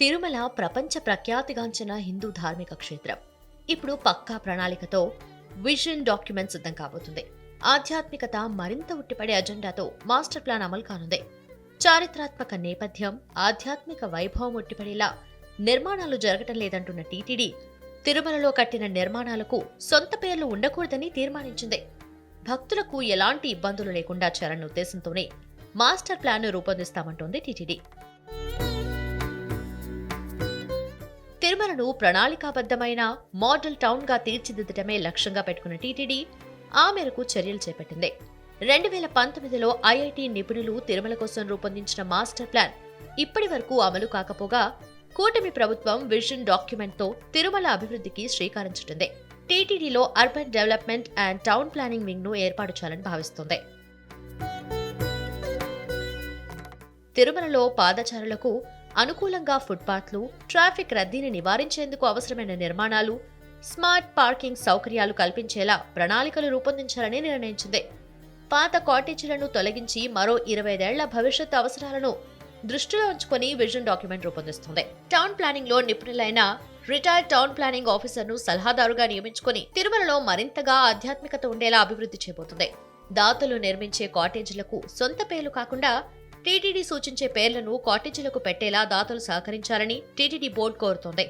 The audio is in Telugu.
తిరుమల ప్రపంచ ప్రఖ్యాతిగాంచిన హిందూ ధార్మిక క్షేత్రం. ఇప్పుడు పక్కా ప్రణాళికతో విజన్ డాక్యుమెంట్ సిద్ధం కాబోతుంది. ఆధ్యాత్మికత మరింత ఉట్టిపడే అజెండాతో మాస్టర్ ప్లాన్ అమలు కానుంది. చారిత్రాత్మక నేపథ్యం ఆధ్యాత్మిక వైభవం ఉట్టిపడేలా నిర్మాణాలు జరగటం లేదంటున్న టీటీడీ తిరుమలలో కట్టిన నిర్మాణాలకు సొంత పేర్లు ఉండకూడదని తీర్మానించింది. భక్తులకు ఎలాంటి ఇబ్బందులు లేకుండా చేరన్న ఉద్దేశంతోనే మాస్టర్ ప్లాన్ రూపొందిస్తామంటోంది టీటీడీ. తిరుమలను ప్రణాళికాబద్ధమైన మోడల్ టౌన్గా తీర్చిదిద్దటమే లక్ష్యంగా పెట్టుకున్న టీటీడీ ఆ మేరకు చర్యలు చేపట్టింది. రెండు వేల పంతొమ్మిదిలో ఐఐటి నిపుణులు తిరుమల కోసం రూపొందించిన మాస్టర్ ప్లాన్ ఇప్పటి వరకు అమలు కాకపోగా కూటమి ప్రభుత్వం విజన్ డాక్యుమెంట్తో తిరుమల అభివృద్ధికి శ్రీకారం చుట్టింది. టీటీడీలో urban development and town planning వింగ్ను ఏర్పాటు చేయాలని భావిస్తోంది. తిరుమలలో పాదచారులకు అనుకూలంగా ఫుట్పాత్లు ట్రాఫిక్ రద్దీని నివారించేందుకు అవసరమైన నిర్మాణాలు స్మార్ట్ పార్కింగ్ సౌకర్యాలు కల్పించేలా ప్రణాళికలు రూపొందించాలని నిర్ణయించింది. పాత కాటేజీలను తొలగించి మరో ఇరవైదేళ్ళ భవిష్యత్తు అవసరాలను దృష్టిలో ఉంచుకొని విజన్ డాక్యుమెంట్ రూపొందిస్తుంది. టౌన్ ప్లానింగ్లో నిపుణులైన రిటైర్డ్ టౌన్ ప్లానింగ్ ఆఫీసర్ను సలహాదారుగా నియమించుకొని తిరుమలలో మరింతగా ఆధ్యాత్మికత ఉండేలా అభివృద్ధి చేయబోతుంది. దాతలు నిర్మించే కాటేజీలకు సొంత పేర్లు కాకుండా టీటీడీ సూచించే పేర్లను కాటేజీలకు పెట్టేలా దాతలు సహకరించాలని టీటీడీ బోర్డు కోరుతోంది.